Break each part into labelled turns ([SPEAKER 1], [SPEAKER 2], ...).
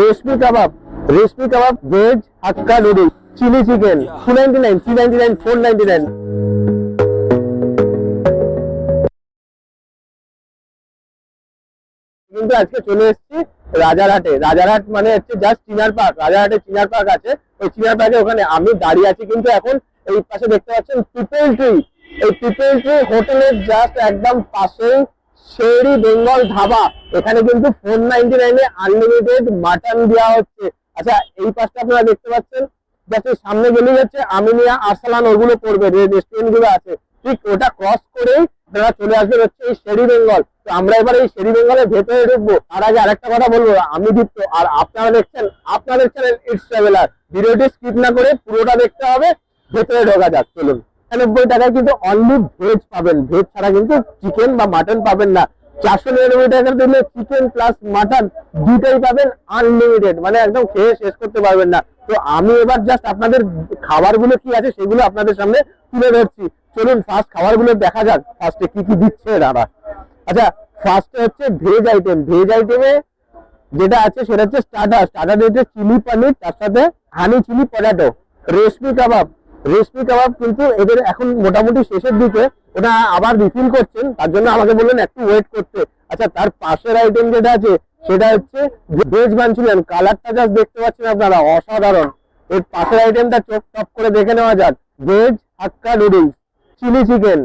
[SPEAKER 1] Reshmi kebab reshmi kebab, veg hakka noodles, chilli chicken two ninety nine three ninety nine four ninety nine কিন্তু আজকে চলে এসেছি রাজারহাটে। রাজারহাট মানে হচ্ছে জাস্ট চিনার পার্ক। রাজারহাটে চিনার পার্ক আছে। ওই চিনার পার্কে ওখানে আমি দাঁড়িয়ে আছি কিন্তু এখন এই পাশে দেখতে পাচ্ছেন পিপল ট্রি। এই পিপল ট্রি হোটেলের জাস্ট একদম পাশেই শেরি বেঙ্গল ধাবা। এখানে কিন্তু ফোর নাইনটি নাইনে আনলিমিটেড মাটন দেওয়া হচ্ছে। আচ্ছা এই পাশটা আপনারা দেখতে পাচ্ছেন। এই সামনে গেলে যাচ্ছে আমিনিয়া আরসালান, ওগুলো পড়বে রেস্টুরেন্টগুলো আছে। ঠিক ওটা ক্রস করেই আপনারা চলে আসবেন হচ্ছে এই শেরি বেঙ্গল। তো আমরা এবার এই শেরি বেঙ্গলের ভেতরে ঢুকবো। তার আগে আরেকটা কথা বলব, আমি দীপ্ত, আর আপনারা দেখছেন, আপনাদের চ্যানেল ইটস ট্রাভেলার ভিডিওটি স্কিপ না করে পুরোটা দেখতে হবে, ভেতরে ঢোকা যাক, চলুন। একানব্বই টাকায় কিন্তু অনলি ভেজ পাবেন। ভেজ ছাড়া কিন্তু চিকেন বা মাটন পাবেন না। চারশো নিরানব্বই টাকা দিলে চিকেন প্লাস মাটন দুটাই পাবেন আনলিমিটেড মানে একদম খেয়ে শেষ করতে পারবেন না। তো আমি এবার জাস্ট আপনাদের খাবারগুলো কি আছে সেগুলো আপনাদের সামনে তুলে ধরছি। চলুন ফার্স্ট খাবারগুলো দেখা যাক। ফার্স্টে কি কি দিচ্ছে দাদা। আচ্ছা ফার্স্টে হচ্ছে ভেজ আইটেম ভেজ আইটেমে যেটা আছে সেটা হচ্ছে স্টার্টার স্টার্টার হচ্ছে চিলি পনির তার সাথে হানি চিলি পটাটো রেশমি কাবাব। রেশমি কাবাব কিন্তু এদের এখন মোটামুটি শেষের দিকে ওটা আবার রিফিল করছেন। তার জন্য আমাকে বললেন একটু ওয়েট করতে। আচ্ছা তার পাশের আইটেম যেটা আছে, সেটা হচ্ছে ভেজ মাঞ্চুরিয়ান কালারটা জাস্ট দেখতে পাচ্ছেন আপনারা, অসাধারণ। এর পাশের আইটেমটা চোখ টপ করে দেখে নেওয়া যাক। Veg hakka noodles chilli chicken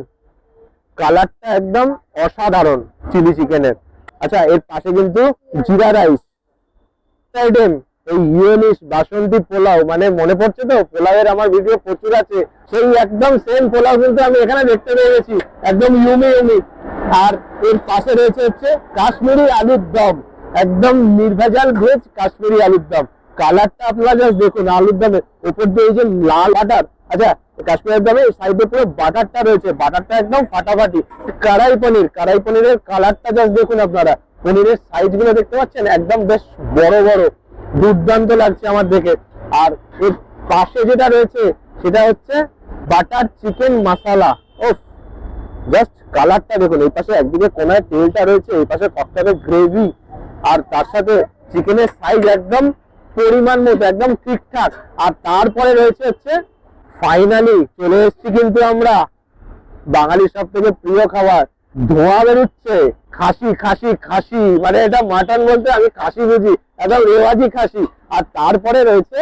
[SPEAKER 1] কালারটা একদম অসাধারণ চিলি চিকেনের আচ্ছা এর পাশে কিন্তু জিরা রাইস আইটেম এই ইউনিশ বাসন্তী পোলাও মানে মনে পড়ছে তো? পোলাওয়ের আমার ভিডিও প্রচুর আছে। সেই একদম সেম পোলাও কিন্তু আমি এখানে দেখতে পেয়ে গেছি। একদম ইউমি ইউমি আর এর পাশে রয়েছে হচ্ছে কাশ্মীরি আলুর দম। একদম নির্ভেজাল ভেজ কাশ্মীরি আলুর দম। কালারটা আপনারা জাস্ট দেখুন, আলুর দমের উপর দিয়ে যে লাল বাটার। আচ্ছা কাশ্মীরের দমে সাইডে পুরো বাটারটা রয়েছে। বাটারটা একদম ফাটাফাটি। কড়াই পনির কড়াই পনিরের কালারটা জাস্ট দেখুন আপনারা। পনিরের সাইজগুলো দেখতে পাচ্ছেন? একদম বেশ বড় বড়। দুর্দান্ত লাগছে আমার দেখে। আর এর পাশে যেটা রয়েছে, সেটা হচ্ছে বাটার চিকেন মশালা। ও জাস্ট কালারটা দেখুন, এই পাশে একদিকে কোনায় তেলটা রয়েছে, এই পাশে ককটারের গ্রেভি, আর তার সাথে চিকেনের সাইজ একদম পরিমাণ মতো, একদম ঠিকঠাক। আর তারপরে রয়েছে হচ্ছে ফাইনালি চলে এসেছি কিন্তু আমরা, বাঙালির সব থেকে প্রিয় খাবার, ধোঁয়া বেরোচ্ছে। খাসি খাসি খাসি। মানে এটা মাটন বলতে আমি খাসি বুঝি, একদম রেওয়াজি খাসি। আর তারপরে রয়েছে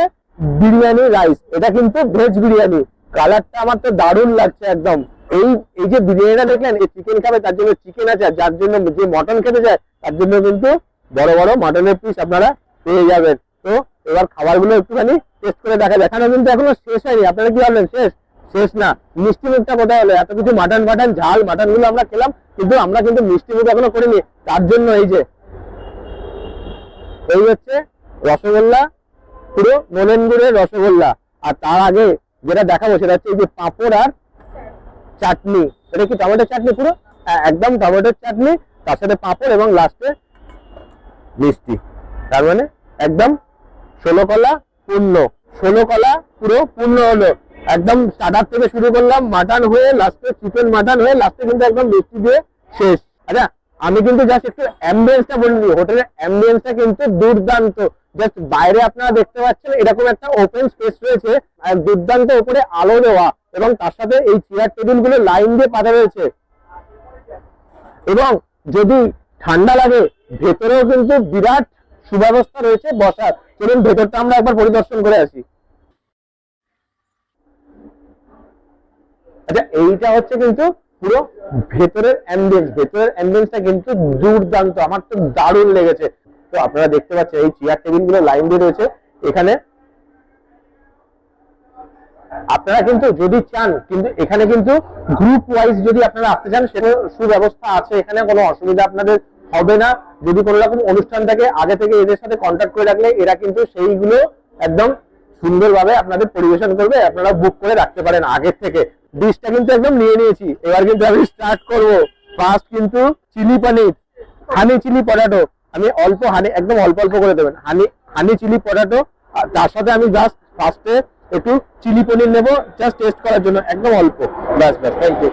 [SPEAKER 1] বিরিয়ানি রাইস। এটা কিন্তু ভেজ বিরিয়ানি। কালারটা আমার তো দারুণ লাগছে একদম। এই এই যে বিরিয়ানিটা দেখলেন, এই চিকেন খাবে, তার জন্য চিকেন আছে যার জন্য যে মটন খেতে যায় তার জন্য কিন্তু বড় বড় মটনের পিস আপনারা পেয়ে যাবেন। তো এবার খাবারগুলো একটুখানি টেস্ট করে দেখা যায় এখানে কিন্তু এখনও শেষ হয়নি। আপনারা কি ভাবলেন, শেষ? শেষ না। মিষ্টি মুখটা কোথায় হলো এত কিছু মাটন মাটন ঝাল মাটনগুলো আমরা খেলাম কিন্তু আমরা কিন্তু মিষ্টি মুখ এখনও করিনি। তার জন্য এই যে এই হচ্ছে রসগোল্লা পুরো নলেন গুড়ের রসগোল্লা। আর তার আগে যেটা দেখাবো সেটা হচ্ছে এই যে পাঁপড় আর চাটনি। এটা কি টমেটোর চাটনি পুরো? হ্যাঁ, একদম টমেটোর চাটনি তার সাথে পাঁপড় এবং লাস্টে মিষ্টি। তার মানে একদম ষোলো কলা পূর্ণ। ষোলো কলা পুরো পূর্ণ হলো। একদম স্টার্টার থেকে শুরু করলাম, মাটন হয়ে লাস্টে চিকেন মাটন হয়ে লাস্টে কিন্তু একদম মিষ্টি দিয়ে শেষ। আচ্ছা আমি কিন্তু জাস্ট একটু অ্যাম্বিয়েন্সটা বলিনি হোটেলের অ্যাম্বিয়েন্সটা কিন্তু দুর্দান্ত। জাস্ট বাইরে আপনারা দেখতে পাচ্ছেন, এরকম একটা ওপেন স্পেস রয়েছে, আর দুর্দান্ত উপরে আলো দেওয়া এবং তার সাথে এই চেয়ার টেবিলগুলো লাইন দিয়ে পাতা রয়েছে। এবং যদি ঠান্ডা লাগে, ভেতরেও কিন্তু বিরাট সুব্যবস্থা রয়েছে বসার। চলুন, ভেতরটা আমরা একবার পরিদর্শন করে আসি। আচ্ছা এইটা হচ্ছে কিন্তু পুরো ভেতরের অ্যাম্বিয়েন্স ভেতরের অ্যাম্বিয়েন্সটা কিন্তু দুর্দান্ত, আমার তো দারুণ লেগেছে। তো আপনারা দেখতে পাচ্ছেন, এই চেয়ার টেবিলগুলো লাইন দিয়ে রয়েছে। এখানে আপনারা কিন্তু যদি চান, কিন্তু এখানে কিন্তু গ্রুপ ওয়াইজ যদি আপনারা আসতে চান, সেটা সুব্যবস্থা আছে, এখানে কোনো অসুবিধা আপনাদের হবে না। যদি কোনো রকম অনুষ্ঠান থাকে আগে থেকে এদের সাথে কন্ট্যাক্ট করে রাখলে, এরা কিন্তু সেইগুলো একদম সুন্দরভাবে আপনাদের পরিবেশন করবে, আপনারা বুক করে রাখতে পারেন আগের থেকে। ডিশটা কিন্তু একদম নিয়ে নিয়েছি। এবার কিন্তু আমি স্টার্ট করব। ফার্স্ট কিন্তু chilli paneer honey chilli potato আমি অল্প হানি একদম অল্প অল্প করে দেবেন। হানি হানি চিলি পটাটো তার সাথে আমি জাস্ট ফার্স্টে একটু চিলি পনির নেব জাস্ট টেস্ট করার জন্য, একদম অল্প। ব্যাস ব্যাস thank you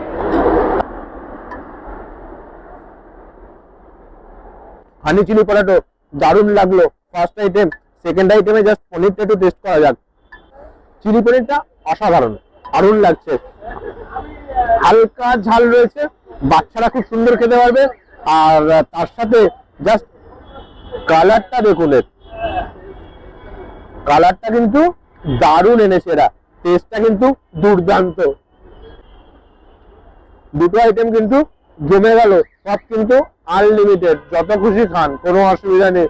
[SPEAKER 1] honey chilli potato দারুণ লাগল। ফার্স্ট আইটেম সেকেন্ড আইটেমে জাস্ট পনিরটা একটু টেস্ট করা যাক। চিলি পনিরটা অসাধারণ, দারুণ লাগছে। হালকা ঝাল রয়েছে, বাচ্চারা খুব সুন্দর খেতে পারবে। আর তার সাথে জাস্ট কালারটা দেখুন কালারটা কিন্তু দারুণ এনেছে এরা। টেস্টটা কিন্তু দুর্দান্ত। দুটো আইটেম কিন্তু জমে গেল, সব কিন্তু আনলিমিটেড যত খুশি খান, কোনো অসুবিধা নেই।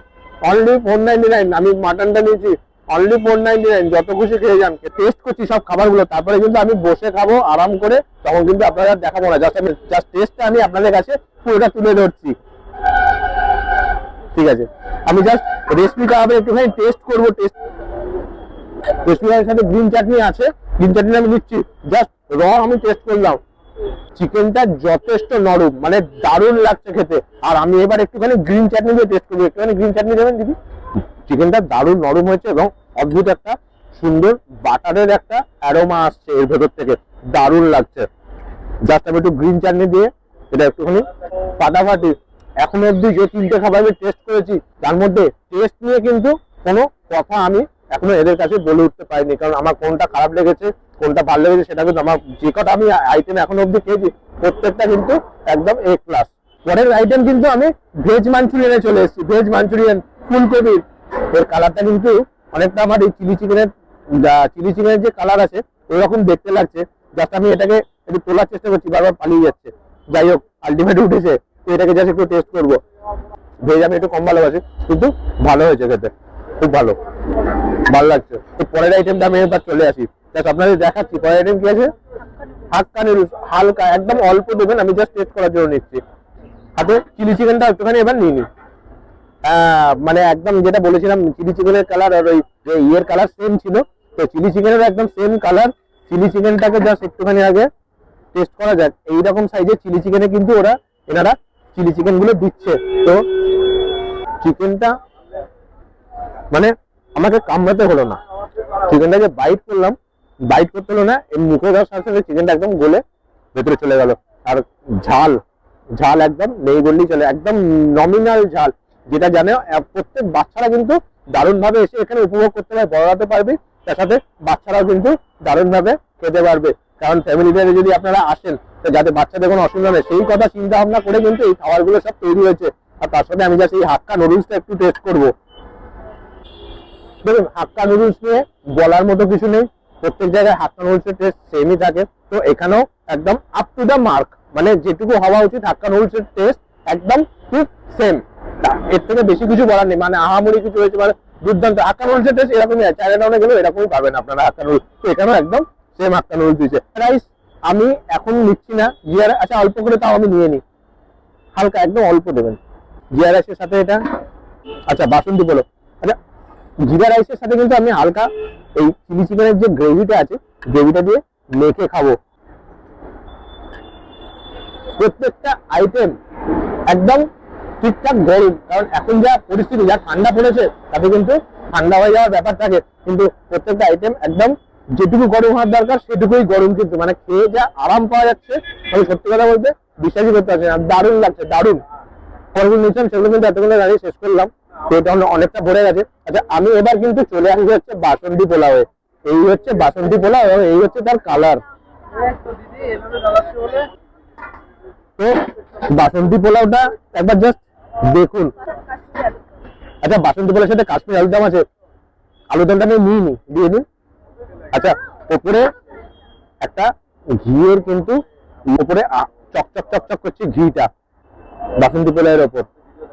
[SPEAKER 1] অনলি ফোর নাইনটি নাইন আমি মাটনটা নিয়েছি। অনলি ফোর নাইনটি নাইন যত খুশি খেয়ে যান। টেস্ট করছি সব খাবারগুলো। তারপরে কিন্তু আমি বসে খাব, আরাম করে। তখন কিন্তু আপনারা দেখাবো না। জাস্ট আমি জাস্ট টেস্টটা আমি আপনাদের কাছে পুরোটা তুলে ধরছি। ঠিক আছে? আমি জাস্ট রেসিপি কাবাবের একটুখানি টেস্ট করব টেস্ট রেসিপির সাথে গ্রিন চাটনি আছে। গ্রিন চাটনি আমি নিচ্ছি জাস্ট র আমি টেস্ট করলাম। চিকেনটা যথেষ্ট নরম মানে দারুণ লাগছে খেতে। আর আমি এবার একটুখানি গ্রিন চাটনি দিয়ে টেস্ট করব। একটুখানি গ্রিন চাটনি দেবেন দিদি? চিকেনটা দারুণ নরম হয়েছে এবং অদ্ভুত একটা সুন্দর বাটারের একটা অ্যারোমা আসছে এর ভেতর থেকে। দারুণ লাগছে। জাস্ট আমি একটু গ্রিন চাটনি দিয়ে এটা একটুখানি ফাটাফাটি এখন অব্দি যে তিনটে খাবার আমি টেস্ট করেছি, তার মধ্যে টেস্ট নিয়ে কিন্তু কোনো কথা আমি এখনও এদের কাছে বলে উঠতে পারিনি, কারণ আমার কোনটা খারাপ লেগেছে, কোনটা ভালো লেগেছে সেটা কিন্তু আমার যে কটা আমি আইটেম এখন অব্দি খেয়েছি, প্রত্যেকটা কিন্তু একদম এ ক্লাস পরের আইটেম কিন্তু আমি ভেজ মাঞ্চুরিয়ানে চলে এসেছি ভেজ মাঞ্চুরিয়ান ফুলকপির এর কালারটা কিন্তু অনেকটা আমার এই চিলি চিকেনের চিলি চিকেনের যে কালার আছে, ওরকম দেখতে লাগছে। জাস্ট আমি এটাকে একটু তোলার চেষ্টা করছি, বারবার পালিয়ে যাচ্ছে। যাই হোক আলটিমেট উঠেছে, তো এটাকে জাস্ট একটু টেস্ট করব। ভেজ আমি একটু কম ভালোবাসি, কিন্তু ভালো হয়েছে খেতে, খুব ভালো। ভালো লাগছে। তো পরের আইটেমটা আমি এবার চলে আসি। জাস্ট আপনাদের দেখাচ্ছি, পরের আইটেম কি আছে? হাক্কা নুডলস হালকা, একদম অল্প দেবেন, আমি জাস্ট টেস্ট করার জন্য নিচ্ছি। হাতে চিলি চিকেনটা একটুখানি এবার নিয়ে নিই মানে একদম যেটা বলেছিলাম চিলি চিকেনের কালার আর ওই ইয়ের কালার সেম ছিল। তো চিলি চিকেনের একদম সেম কালার চিলি চিকেনটাকে জাস্ট একটুখানি আগে টেস্ট করা যাক। এইরকম সাইজের চিলি চিকেনে কিন্তু ওরা এনারা চিলি চিকেনগুলো দিচ্ছে। তো চিকেনটা মানে আমাকে কামড়াতে হলো না। চিকেনটাকে বাইট করলাম। বাইট করতে হলো না, এই মুখে দেওয়ার সাথে সাথে চিকেনটা একদম গলে ভেতরে চলে গেল। আর ঝাল ঝাল একদম নেই বললেই চলে, একদম নমিনাল ঝাল। যেটা জানে প্রত্যেক বাচ্চারা কিন্তু দারুণ ভাবে এসে এখানে উপভোগ করতে পারে বড়াতে পারবে। তার সাথে বাচ্চারাও কিন্তু দারুণ ভাবে খেতে পারবে। কারণ ফ্যামিলি ফ্যামিলিতে যদি আপনারা আসেন, তো যাতে বাচ্চাদের কোনো অসুবিধা নেই সেই কথা চিন্তা ভাবনা করে কিন্তু এই খাবারগুলো সব তৈরি হয়েছে। আর তার সাথে আমি জাস্ট এই হাক্কা নুডলসটা একটু টেস্ট করব। দেখুন, হাক্কা নুডলস নিয়ে বলার মতো কিছু নেই। প্রত্যেক জায়গায় হাক্কা নুডলসের টেস্ট সেমই থাকে। তো এখানেও একদম আপ টু দ্য মার্ক মানে যেটুকু হওয়া উচিত হাক্কা নুডলসের টেস্ট একদম ঠিক সেম এর থেকে বেশি কিছু বলার নেই মানে আহামরি কিছু হয়েছে মানে দুর্দান্ত। হাক্কা নুডলসের টেস্ট এরকমই আছে চায়না টাউনে গেলেও এরকমই পাবেন আপনারা হাক্কা নুডলস তো এখানেও একদম সেম হাক্কা নুডলস দিয়েছে রাইস আমি এখন নিচ্ছি না, জিয়ার আচ্ছা অল্প করে তাও আমি নিয়ে নিই। হালকা একদম অল্প দেবেন। জিয়া রাইসের সাথে এটা। আচ্ছা বাসন্তী বলো জিরা রাইসের সাথে কিন্তু আমি হালকা এই চিলি চিকেনের যে গ্রেভিটা আছে গ্রেভিটা দিয়ে মেখে খাব। প্রত্যেকটা আইটেম একদম ঠিকঠাক গরম, কারণ এখন যা পরিস্থিতি, যা ঠান্ডা পড়েছে, তাতে কিন্তু ঠান্ডা হয়ে যাওয়ার ব্যাপার থাকে। কিন্তু প্রত্যেকটা আইটেম একদম যেটুকু গরম হওয়ার দরকার, সেটুকুই গরম কিন্তু। মানে খেয়ে যা আরাম পাওয়া যাচ্ছে, আমি সত্যি কথা বলতে বিশ্বাসই করতে পারছি না। দারুণ লাগছে, দারুণ। পরগুলো নিয়েছিলাম সেগুলো কিন্তু এতগুলো দাঁড়িয়ে শেষ করলাম। হলো অনেকটা ভরে গেছে। আচ্ছা আমি এবার কিন্তু চলে আসব হচ্ছে বাসন্তী পোলাওয়ে এই হচ্ছে বাসন্তী পোলাও এই হচ্ছে তার কালার তো বাসন্তী পোলাওটা একবার জাস্ট দেখুন। আচ্ছা বাসন্তী পোলাওর সাথে কাশ্মীর আলুর দাম আছে। আলুর দামটা আমি নিই নি দিয়ে দিন। আচ্ছা ওপরে একটা ঘিয়ের কিন্তু ওপরে চকচক চকচক করছে ঘিটা। বাসন্তী পোলাওয়ের ওপর।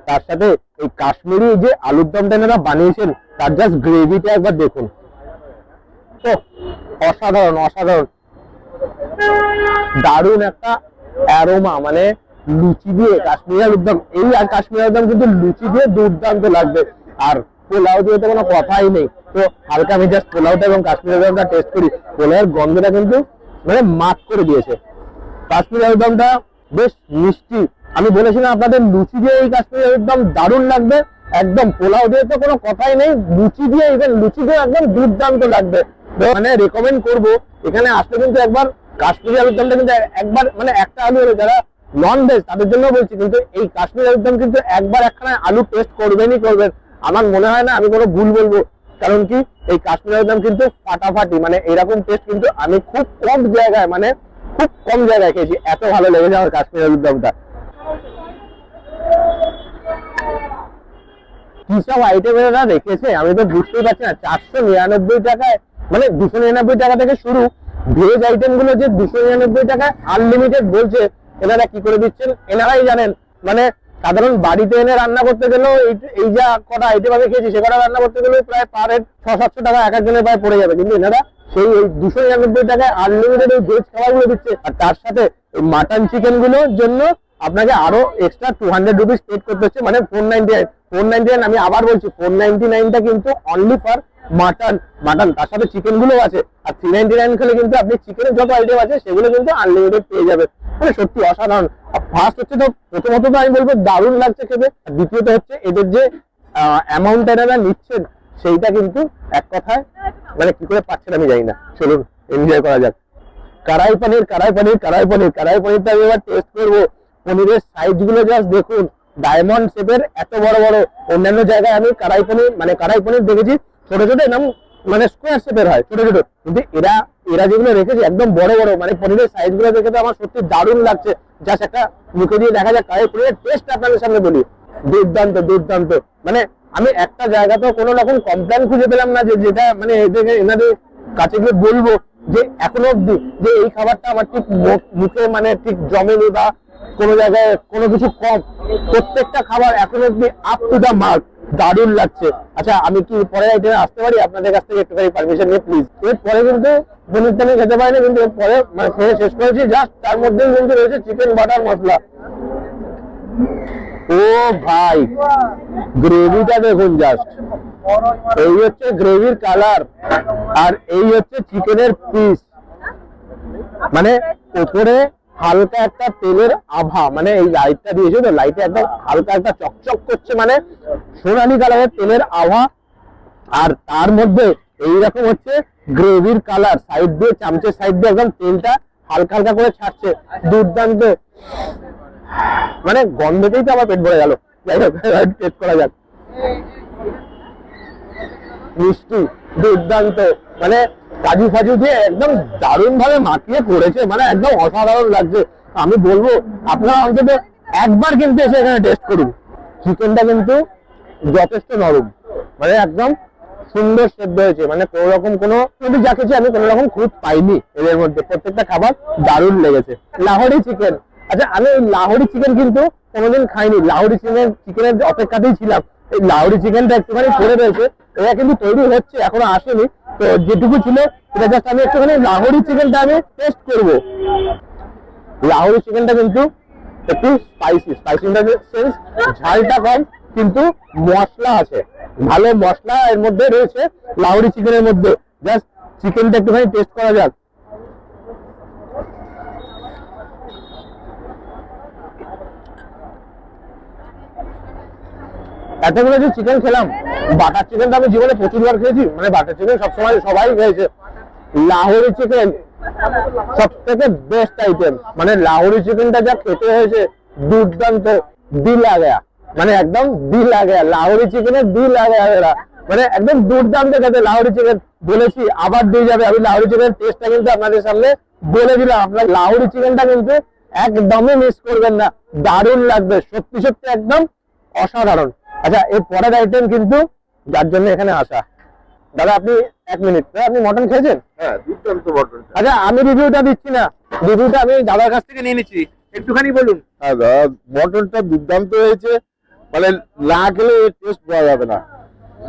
[SPEAKER 1] তার সাথে এই কাশ্মীরি যে আলুর দমটা এনারা বানিয়েছেন, তার জাস্ট গ্রেভিটা একবার দেখুন। তো, অসাধারণ অসাধারণ। দারুণ একটা অ্যারোমা মানে লুচি দিয়ে কাশ্মীরি আলুর দম। এই আর কাশ্মীরি আলুর দম কিন্তু লুচি দিয়ে দুর্দান্ত লাগবে। আর পোলাও দিয়ে তো কোনো কথাই নেই। তো, হালকা আমি জাস্ট পোলাওটা এবং কাশ্মীরি আলুর দমটা টেস্ট করি। পোলাওয়ের গন্ধটা কিন্তু মানে মাত করে দিয়েছে। কাশ্মীরি আলুদমটা বেশ মিষ্টি। আমি বলেছিলাম আপনাদের লুচি দিয়ে এই কাশ্মীরি আলুদম দারুণ লাগবে, একদম পোলাও দিয়ে তো কোনো কথাই নেই, লুচি দিয়ে ইভেন লুচি দিয়ে একদম দুর্দান্ত লাগবে। মানে রেকমেন্ড করব, এখানে আসলে কিন্তু একবার কাশ্মীরি আলুদমটা কিন্তু একবার মানে একটা আলু হলো যারা নন ভেজ তাদের জন্য বলছি, কিন্তু এই কাশ্মীরি আলুদম কিন্তু একবার একখানা আলু টেস্ট করবেনই করবেন। আমার মনে হয় না আমি কোনো ভুল বলব, কারণ কি এই কাশ্মীর আলুর দম কিন্তু ফাটাফাটি মানে এরকম টেস্ট কিন্তু আমি খুব কম জায়গায় মানে খুব কম জায়গায় খেয়েছি, এত ভালো লেগেছে আমার কাশ্মীর আলুর দমটা। কি সব আইটেম এরা রেখেছে, আমি তো বুঝতেই পারছি না, চারশো নিরানব্বই টাকায় মানে বলছে এনারাই জানেন। মানে সাধারণ বাড়িতে এনে রান্না করতে গেলেও এই- যা কটা আইটেম আমি খেয়েছি সে কটা রান্না করতে গেলেও প্রায় পার হেড ছ সাতশো টাকা, এক একজনের প্রায় পড়ে যাবে। কিন্তু এনারা সেই দুশো নিরানব্বই টাকায় আনলিমিটেড এই ভেজ খাবারগুলো দিচ্ছে। আর তার সাথে মাটন চিকেনগুলোর জন্য আপনাকে আরও extra two hundred rupees paid করতে হচ্ছে মানে four ninety nine four ninety nine আমি আবার বলছি ফোর নাইনটি নাইনটা কিন্তু অনলি ফর মাটন মাটন তার সাথে চিকেনগুলো আছে। আর থ্রি নাইনটি নাইন খেলে কিন্তু আপনি চিকেনের যত আইটেম আছে, সেগুলো কিন্তু আনলিমিটেড পেয়ে যাবে মানে সত্যি অসাধারণ। ফার্স্ট হচ্ছে তো, প্রথমত তো আমি বলব, দারুণ লাগছে খেতে। আর দ্বিতীয়ত হচ্ছে, এদের যে অ্যামাউন্ট এনারা নিচ্ছেন, সেইটা কিন্তু এক কথায় মানে কি করে পাচ্ছেন আমি জানি না। চলুন এনজয় করা যাক। কারাই পনির কারাই পনির কারাই পনির, কারাই পনিরটা আমি এবার টেস্ট করব। পনিরের সাইজগুলো জাস্ট দেখুন ডায়মন্ড শেপের এত বড় বড় অন্যান্য জায়গায় আমি কড়াই পনির মানে কড়াই পনির দেখেছি, ছোট ছোট এরকম মানে স্কোয়ার শেপের হয়, ছোট ছোট। কিন্তু এরা এরা যেগুলো রেখেছে, একদম বড় বড় মানে পনিরের সাইজগুলো দেখে তো আমার সত্যি দারুণ লাগছে। জাস্ট একটা মুখে দিয়ে দেখা যায় কড়াই পনিরের টেস্ট আপনাদের সামনে বলি। দুর্দান্ত দুর্দান্ত। মানে আমি একটা জায়গাতেও কোনো রকম কমপ্লেন খুঁজে পেলাম না যে যেটা মানে এনাদের কাছে গিয়ে বলব যে এখনও অব্দি যে এই খাবারটা আমার ঠিক মুখে মানে ঠিক জমেনি বা কোনো জায়গায় কোনো কিছু কম। প্রত্যেকটা খাবার এখন অব্দি আপ টু দা মার্ক দারুণ লাগছে। আচ্ছা আমি কি পরের আইটেমে আসতে পারি? আপনাদের কাছ থেকে একটুখানি পারমিশন নিয়ে প্লিজ এর পরে কিন্তু পনির খেতে পারি না কিন্তু এর পরে মানে খেয়ে শেষ করেছি। জাস্ট তার মধ্যেই কিন্তু রয়েছে চিকেন বাটার মশলা। ও ভাই গ্রেভিটা দেখুন জাস্ট এই হচ্ছে গ্রেভির কালার আর এই হচ্ছে চিকেনের পিস মানে উপরে হালকা একটা তেলের আভা মানে এই লাইটটা দিয়েছে তো লাইটে একদম হালকা একটা চকচক করছে মানে সোনালি কালারের তেলের আভা। আর তার মধ্যে এইরকম হচ্ছে গ্রেভির কালার সাইড দিয়ে চামচের সাইড দিয়ে একদম তেলটা হালকা হালকা করে ছাড়ছে। দুর্দান্ত। মানে গন্ধতেই তো আমার পেট ভরে গেল। যাই হোক টেস্ট করা যাক। মিষ্টি দুর্দান্ত। মানে কাজু ফাজু দিয়ে একদম দারুণ ভাবে মাখিয়ে করেছে মানে একদম অসাধারণ লাগছে। আমি বলব, আপনারা অন্তত একবার কিন্তু এসে এখানে টেস্ট করুন। চিকেনটা কিন্তু যথেষ্ট নরম মানে একদম সুন্দর সেদ্ধ হয়েছে মানে কোনো রকম কোনো, যদি যা খেয়েছি আমি কোনো রকম খুঁত পাইনি এদের মধ্যে, প্রত্যেকটা খাবার দারুণ লেগেছে। লাহোরি চিকেন আচ্ছা আমি এই লাহোরি চিকেন কিন্তু কোনোদিন খাইনি, লাহোরি চিকেন চিকেনের অপেক্ষাতেই ছিলাম, এই লাহোরি চিকেনটা একটুখানি পড়ে রয়েছে এটা কিন্তু তৈরি হচ্ছে, এখনও আসেনি। তো যেটুকু ছিল জাস্ট আমি একটুখানি লাহোরি চিকেনটা আমি টেস্ট করব। লাহোরি চিকেনটা কিন্তু একটু স্পাইসি স্পাইসি সেন্স ঝালটা কম, কিন্তু মশলা আছে। ভালো মশলা এর মধ্যে রয়েছে লাহোরি চিকেনের মধ্যে। জাস্ট চিকেনটা একটুখানি টেস্ট করা যাক। এতগুলো যে চিকেন খেলাম বাটার চিকেনটা আমি জীবনে প্রচুরবার খেয়েছি মানে বাটার চিকেন সবসময় সবাই খেয়েছে। লাহোরি চিকেন সব থেকে বেস্ট আইটেম মানে লাহোরি চিকেনটা যা খেতে হয়েছে দুর্দান্ত দিল লাগা মানে একদম দিল লাগা লাহোরি চিকেনের দিল লাগা এরা মানে একদম দুর্দান্ত খেতে লাহোরি চিকেন বলেছি আবার দিয়ে যাবে, আমি লাহোরি চিকেনের টেস্টটা কিন্তু আপনাদের সামনে বলে দিলাম, আপনার লাহোরি চিকেনটা কিন্তু একদমই মিস করবেন না, দারুণ লাগবে, সত্যি সত্যি একদম অসাধারণ। আচ্ছা এর পরের আইটেম কিন্তু যার জন্য এখানে আসা। দাদা আপনি এক মিনিট আপনি মটন খেয়েছেন?
[SPEAKER 2] হ্যাঁ দুর্দান্ত মটন
[SPEAKER 1] আচ্ছা আমি রিভিউটা দিচ্ছি না। রিভিউটা আমি দাদার কাছ থেকে নিয়ে নিচ্ছি। একটুখানি বলুন।
[SPEAKER 2] হ্যাঁ দাদা মটনটা দুর্দান্ত হয়েছে। মানে না খেলে টেস্ট পাওয়া যাবে না।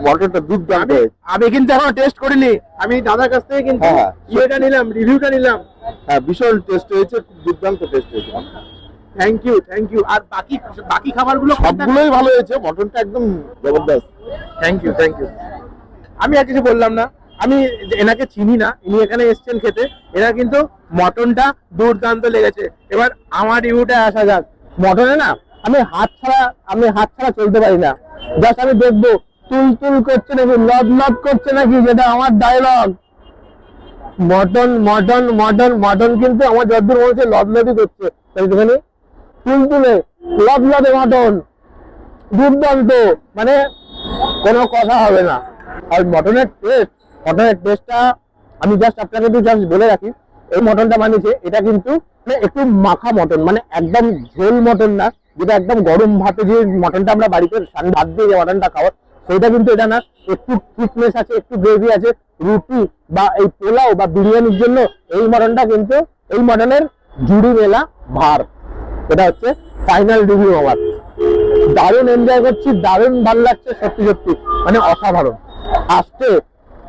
[SPEAKER 2] মটনটা দুর্দান্ত হয়েছে।
[SPEAKER 1] আমি কিন্তু এখনও টেস্ট করিনি। আমি দাদার কাছ থেকে কিন্তু
[SPEAKER 2] হ্যাঁ।
[SPEAKER 1] ইয়েটা নিলাম রিভিউটা নিলাম।
[SPEAKER 2] হ্যাঁ ভীষণ টেস্ট হয়েছে দুর্দান্ত টেস্ট হয়েছে।
[SPEAKER 1] থ্যাংক ইউ থ্যাংক ইউ আর বাকি বাকি খাবারগুলো
[SPEAKER 2] সবগুলোই ভালো হয়েছে মটনটা একদম জবরদস্ত।
[SPEAKER 1] থ্যাংক ইউ থ্যাংক ইউ আমি আর কিছু বললাম না। আমি এনাকে চিনি না ইনি এখানে এসেছেন খেতে। এরা কিন্তু মটনটা দুর্দান্ত লেগেছে। এবার আমার রিভিউটা আসা যাক। মটনে না আমি হাত ছাড়া আমি হাত ছাড়া চলতে পারি না। জাস্ট আমি দেখব তুল তুল করছে নাকি লদ লদ করছে নাকি যেটা আমার dialogue mutton mutton mutton mutton কিন্তু আমার যতদূর মনে হচ্ছে লদলদি করছে। তাই একটুখানি তুল তুলে লদ লদে মটন দুর্দান্ত মানে কোনো কথা হবে না। আর মটনের টেস্ট মটনের টেস্টটা আমি জাস্ট আপনাকে একটু জাস্ট বলে রাখি, এই মটনটা বানিয়েছে, এটা কিন্তু মানে একটু মাখা মটন মানে একদম ঝোল মটন না, যেটা একদম গরম ভাতে যে মটনটা আমরা বাড়িতে ভাত দিয়ে যে মটনটা খাওয়া সেটা কিন্তু এটা না, একটু থিকনেস আছে, একটু গ্রেভি আছে, রুটি বা এই পোলাও বা বিরিয়ানির জন্য এই মটনটা কিন্তু, এই মটনের জুড়ি মেলা ভার। এটা হচ্ছে ফাইনাল রিভিউ আমার দারুণ এনজয় করছি, দারুণ ভালো লাগছে, সত্যি সত্যি। মানে অসাধারণ। আসতে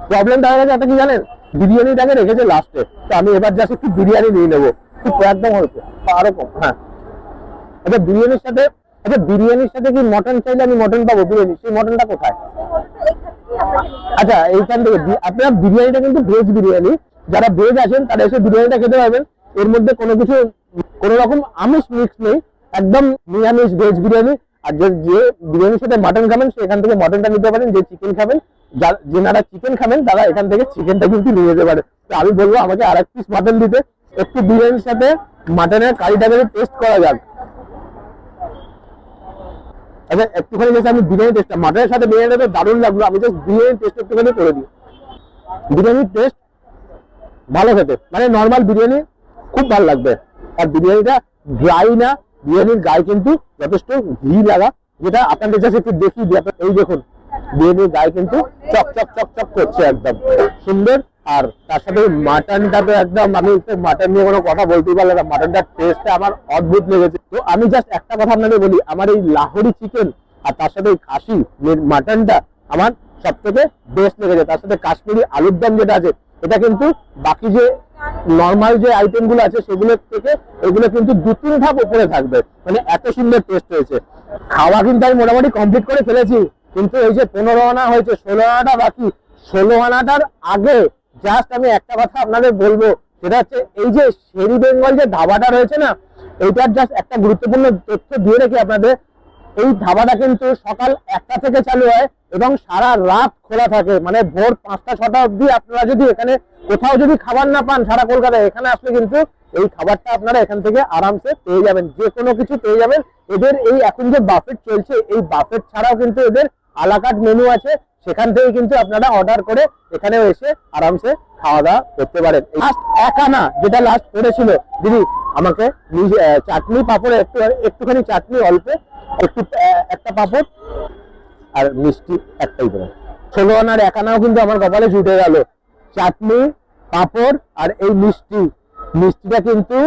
[SPEAKER 1] প্রবলেমটা হয়ে গেছে কি জানেন? বিরিয়ানিটাকে রেখেছে লাস্টে তো আমি এবার জাস্ট একটু বিরিয়ানি নিয়ে নেব। একদম অল্প আরও কম হ্যাঁ। আচ্ছা বিরিয়ানির সাথে আচ্ছা বিরিয়ানির সাথে কি মটন চাইলে আমি মটন পাবো? বিরিয়ানি, সেই মটনটা কোথায়? আচ্ছা এইখান থেকে আপনার বিরিয়ানিটা কিন্তু ভেজ বিরিয়ানি। যারা ভেজ আছেন তারা এসে বিরিয়ানিটা খেতে পারবেন। এর মধ্যে কোনো কিছু কোনো রকম আমিষ মিক্স নেই, একদম নিরামিষ ভেজ বিরিয়ানি। আর যে যে বিরিয়ানির সাথে মাটন খাবেন সেখান থেকে মাটনটা নিতে পারেন, যে চিকেন খাবেন যেনারা চিকেন খাবেন, তারা এখান থেকে চিকেনটা কিন্তু নিয়ে যেতে পারে। তো আমি বলব, আমাকে আর এক পিস মাটন দিতে। একটু বিরিয়ানির সাথে মাটনের কারিটাকে টেস্ট করা যাক। আচ্ছা একটুখানি জাস্ট আমি বিরিয়ানি টেস্ট মাটনের সাথে বিরিয়ানিটা দারুণ লাগল। আমি জাস্ট বিরিয়ানি টেস্ট একটুখানি করে দিই। বিরিয়ানির টেস্ট ভালো খেতে। মানে নর্মাল বিরিয়ানি খুব ভালো লাগবে। আর বিরিয়ানিটা ড্রাই না, বিরিয়ানির গায়ে কিন্তু যথেষ্ট ঘি লাগা, যেটা আপনাদের কাছে একটু দেখি এই দেখুন, বিরিয়ানির গায়ে কিন্তু চক চক চক চক করছে একদম। সুন্দর, আর তার সাথে মাটনটা তো একদম, আমি মাটন নিয়ে কোনো কথা বলতেই পারলাম না। মাটনটার টেস্টটা আমার অদ্ভুত লেগেছে। তো আমি জাস্ট একটা কথা আপনাদের বলি, আমার এই লাহোরি চিকেন আর তার সাথে এই খাসি মাটনটা আমার সব থেকে বেস্ট লেগেছে। তার সাথে কাশ্মীরি আলুর দম যেটা আছে এটা কিন্তু বাকি যে নর্মাল যে আইটেমগুলো আছে সেগুলোর থেকে এগুলো কিন্তু দু, তিন ধাপ উপরে থাকবে। মানে এত সুন্দর টেস্ট হয়েছে। খাওয়া কিন্তু আমি মোটামুটি কমপ্লিট করে ফেলেছি। কিন্তু এই যে পনেরো আনা হয়েছে, ষোলো আনাটা বাকি। ষোলো আনাটার আগে জাস্ট আমি একটা কথা আপনাদের বলব, সেটা হচ্ছে এই যে শেরি বেঙ্গল যে ধাবাটা রয়েছে না, এইটার জাস্ট একটা গুরুত্বপূর্ণ তথ্য দিয়ে রেখে আপনাদের এই ধাবাটা কিন্তু সকাল একটা থেকে চালু হয় এবং সারা রাত খোলা থাকে। মানে ভোর পাঁচটা, ছটা অবধি আপনারা যদি এখানে কোথাও যদি খাবার না পান সারা কলকাতায়, এখানে আসলে কিন্তু এই খাবারটা আপনারা এখান থেকে আরামসে পেয়ে যাবেন। যে কোনো কিছু পেয়ে যাবেন। এদের এই এখন যে বাফেট চলছে, এই বাফেট ছাড়াও কিন্তু এদের আলাকাট মেনু আছে। সেখান থেকে কিন্তু আপনারা অর্ডার করে এখানে এসে আরামসে খাওয়া দাওয়া করতে পারেন। লাস্ট এক আনা, যেটা লাস্ট করেছিল, দিদি আমাকে নিজে চাটনি পাপড়ে একটু, একটুখানি চাটনি অল্প, একটু একটা পাপড় আর মিষ্টি একটাই করে ষোলো আনার এক আনাও কিন্তু আমার কপালে জুটে গেল। চাটনি, পাপড় আর এই মিষ্টি। মিষ্টিটা কিন্তু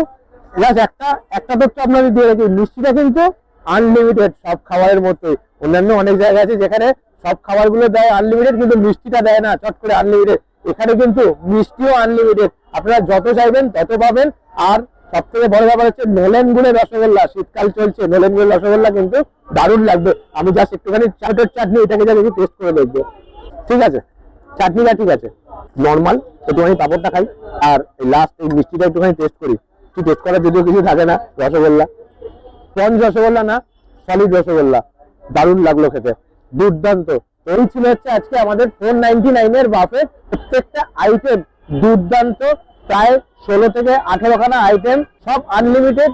[SPEAKER 1] একটা একটা তথ্য আপনাদের দিয়ে রাখি, মিষ্টিটা কিন্তু আনলিমিটেড সব খাবারের মধ্যে। অন্যান্য অনেক জায়গা আছে যেখানে সব খাবারগুলো দেয় আনলিমিটেড কিন্তু মিষ্টিটা দেয় না, চট করে আনলিমিটেড এখানে কিন্তু মিষ্টিও আনলিমিটেড আপনারা যত চাইবেন তত পাবেন, আর সব থেকে বড় ব্যাপার হচ্ছে নোলেন গুড়ের রসগোল্লা, শীতকাল চলছে নোলেন গুড়ের রসগোল্লা কিন্তু দারুণ লাগবে। আমি জাস্ট একটুখানি চাটের চাটনি এটাকে যা দেখি টেস্ট করে দেখব। ঠিক আছে? চাটনিটা ঠিক আছে। নর্মাল একটুখানি পাপড়টা খাই, আর লাস্ট এই মিষ্টিটা একটুখানি টেস্ট করি। কি টেস্ট করার যদিও কিছু থাকে না, রসগোল্লা। স্পঞ্জ রসগোল্লা না সলিড রসগোল্লা। দারুণ লাগল খেতে। দুর্দান্ত। এই ছিল হচ্ছে আজকে আমাদের ফোর নাইনটি নাইনের বাফে প্রত্যেকটা আইটেম দুর্দান্ত, প্রায় ষোলো থেকে আঠেরো খানা আইটেম সব আনলিমিটেড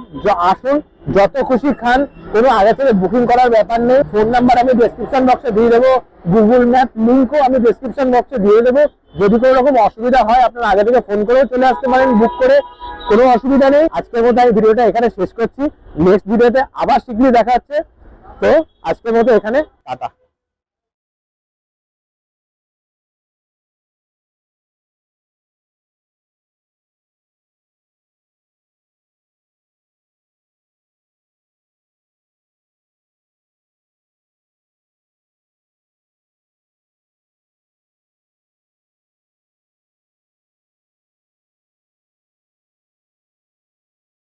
[SPEAKER 1] আসুন, যত খুশি খান, কোনো আগে থেকে বুকিং করার ব্যাপার নেই। ফোন নাম্বার আমি ডেসক্রিপশন বক্সে দিয়ে দেবো গুগল ম্যাপ লিঙ্কও আমি ডেসক্রিপশন বক্সে দিয়ে দেবো। যদি কোনো রকম অসুবিধা হয়, আপনারা আগে থেকে ফোন করেও চলে আসতে পারেন বুক করে। কোনো অসুবিধা নেই। আজকের মতো আমি ভিডিওটা এখানে শেষ করছি। নেক্সট ভিডিওতে আবার শিগগিরই দেখা হচ্ছে। তো আজকের মতো এখানে, টাটা।